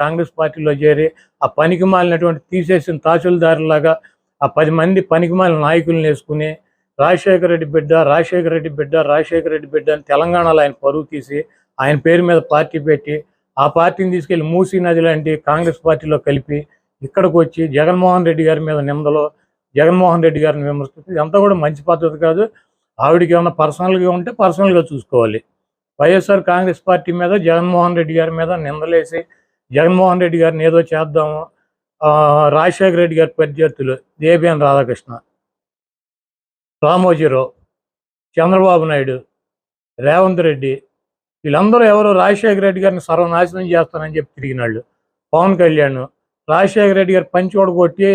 కాంగ్రెస్ పార్టీలో చేరి ఆ పనికి మాలినటువంటి తీసేసిన తహసీల్దారులాగా ఆ పది మంది పనికిమాల నాయకులను వేసుకుని రాజశేఖర రెడ్డి బిడ్డ రాజశేఖర రెడ్డి బిడ్డ రాజశేఖర రెడ్డి బిడ్డ అని తెలంగాణలో ఆయన పరువు తీసి ఆయన పేరు మీద పార్టీ పెట్టి ఆ పార్టీని తీసుకెళ్ళి మూసీ నది లాంటి కాంగ్రెస్ పార్టీలో కలిపి ఇక్కడికి వచ్చి జగన్మోహన్ రెడ్డి గారి మీద నిందలో జగన్మోహన్ రెడ్డి గారిని విమర్శిస్తుంది ఇదంతా కూడా మంచి పద్ధతి కాదు. ఆవిడకి ఏమైనా పర్సనల్గా ఉంటే పర్సనల్గా చూసుకోవాలి. వైఎస్ఆర్ కాంగ్రెస్ పార్టీ మీద జగన్మోహన్ రెడ్డి గారి మీద నిందలేసి జగన్మోహన్ రెడ్డి గారిని ఏదో చేద్దాము ఆ, రాజశేఖర రెడ్డి గారి ప్రత్యర్థులు దేబిఎన్ రాధాకృష్ణ రామోజీరావు చంద్రబాబు నాయుడు రేవంత్ రెడ్డి వీళ్ళందరూ ఎవరు రాజశేఖర రెడ్డి గారిని సర్వనాశనం చేస్తానని చెప్పి తిరిగినాళ్ళు. పవన్ కళ్యాణ్ రాజశేఖర రెడ్డి గారు పంచోడు కొట్టి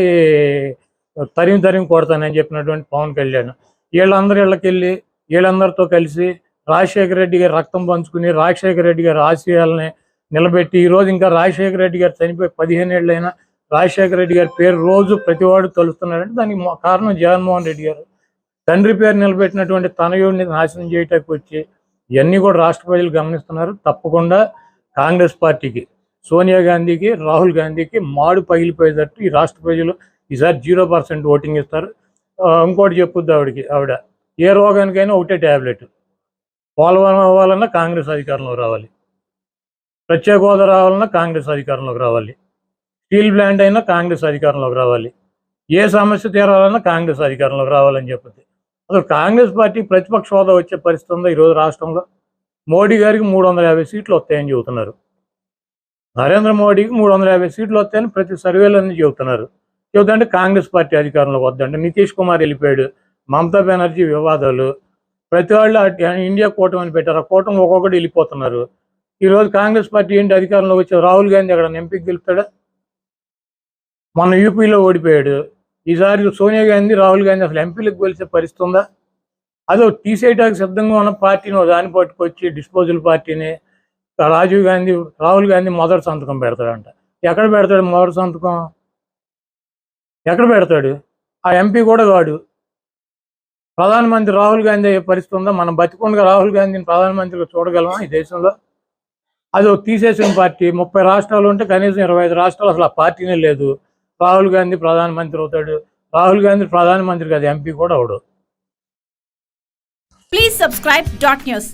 తరిమి తరిమి కొడతానని చెప్పినటువంటి పవన్ కళ్యాణ్. వీళ్ళందరూ ఇళ్ళకెళ్ళి వీళ్ళందరితో కలిసి రాజశేఖర రెడ్డి గారి రక్తం పంచుకుని రాజశేఖర రెడ్డి గారి ఆశయాలని నిలబెట్టి ఈ రోజు ఇంకా రాజశేఖర రెడ్డి గారు చనిపోయి పదిహేను ఏళ్ళైనా రాజశేఖర రెడ్డి గారి పేరు రోజు ప్రతివాడు తలుస్తున్నాడంటే దానికి కారణం జగన్మోహన్ రెడ్డి గారు. తండ్రి పేరు నిలబెట్టినటువంటి తనయుడిని నాశనం చేయటానికి వచ్చి ఇవన్నీ కూడా రాష్ట్ర ప్రజలు గమనిస్తున్నారు. తప్పకుండా కాంగ్రెస్ పార్టీకి సోనియా గాంధీకి రాహుల్ గాంధీకి మాడు పగిలిపోయేటట్టు ఈ రాష్ట్ర ప్రజలు ఈసారి జీరో పర్సెంట్ ఓటింగ్ ఇస్తారు. ఇంకోటి చెప్పుద్ది ఆవిడకి ఆవిడ ఏ రోగానికైనా ఒకటే ట్యాబ్లెట్ పోలవరం అవ్వాలన్నా కాంగ్రెస్ అధికారంలో రావాలి. ప్రత్యేక హోదా రావాలన్నా కాంగ్రెస్ అధికారంలోకి రావాలి. స్టీల్ ప్లాంట్ అయినా కాంగ్రెస్ అధికారంలోకి రావాలి. ఏ సమస్య తీరాలన్నా కాంగ్రెస్ అధికారంలోకి రావాలని చెప్పింది అసలు కాంగ్రెస్ పార్టీ ప్రతిపక్ష హోదా వచ్చే పరిస్థితి ఉందా ఈరోజు రాష్ట్రంలో? మోడీ గారికి మూడు వందల యాభై సీట్లు వస్తాయని చెబుతున్నారు. నరేంద్ర మోడీకి మూడు వందల యాభై సీట్లు వస్తాయని ప్రతి సర్వేలన్నీ చెబుతున్నారు. చెబుతుంటే కాంగ్రెస్ పార్టీ అధికారంలోకి వద్దంటే నితీష్ కుమార్ వెళ్ళిపోయాడు. మమతా బెనర్జీ వివాదాలు. ప్రతి వాళ్ళు ఇండియా కూటమి అని పెట్టారు. ఆ కూటమి ఒక్కొక్కటి వెళ్ళిపోతున్నారు. ఈరోజు కాంగ్రెస్ పార్టీ ఏంటి అధికారంలో వచ్చి రాహుల్ గాంధీ అక్కడ ఎంపీకి గెలుపుతాడా? మొన్న యూపీలో ఓడిపోయాడు. ఈసారి సోనియా గాంధీ రాహుల్ గాంధీ అసలు ఎంపీలకు గెలిచే పరిస్థితి ఉందా? అదో తీసేయటానికి సిద్ధంగా ఉన్న పార్టీని దాన్ని పట్టుకొచ్చి డిస్పోజల్ పార్టీని రాజీవ్ గాంధీ రాహుల్ గాంధీ మొదటి సంతకం పెడతాడంట. ఎక్కడ పెడతాడు మొదటి సంతకం? ఎక్కడ పెడతాడు? ఆ ఎంపీ కూడా కాడు. ప్రధానమంత్రి రాహుల్ గాంధీ అయ్యే పరిస్థితి ఉందా? మనం బతికుండగా రాహుల్ గాంధీని ప్రధానమంత్రిగా చూడగలమా ఈ దేశంలో? అది ఒక తీసేసిన పార్టీ. ముప్పై రాష్ట్రాలు ఉంటే కనీసం ఇరవై ఐదు రాష్ట్రాలు అసలు ఆ పార్టీనే లేదు. రాహుల్ గాంధీ ప్రధానమంత్రి అవుతాడు. రాహుల్ గాంధీ ప్రధానమంత్రి కాదు ఎంపీ కూడా అవడు. Please subscribe dot news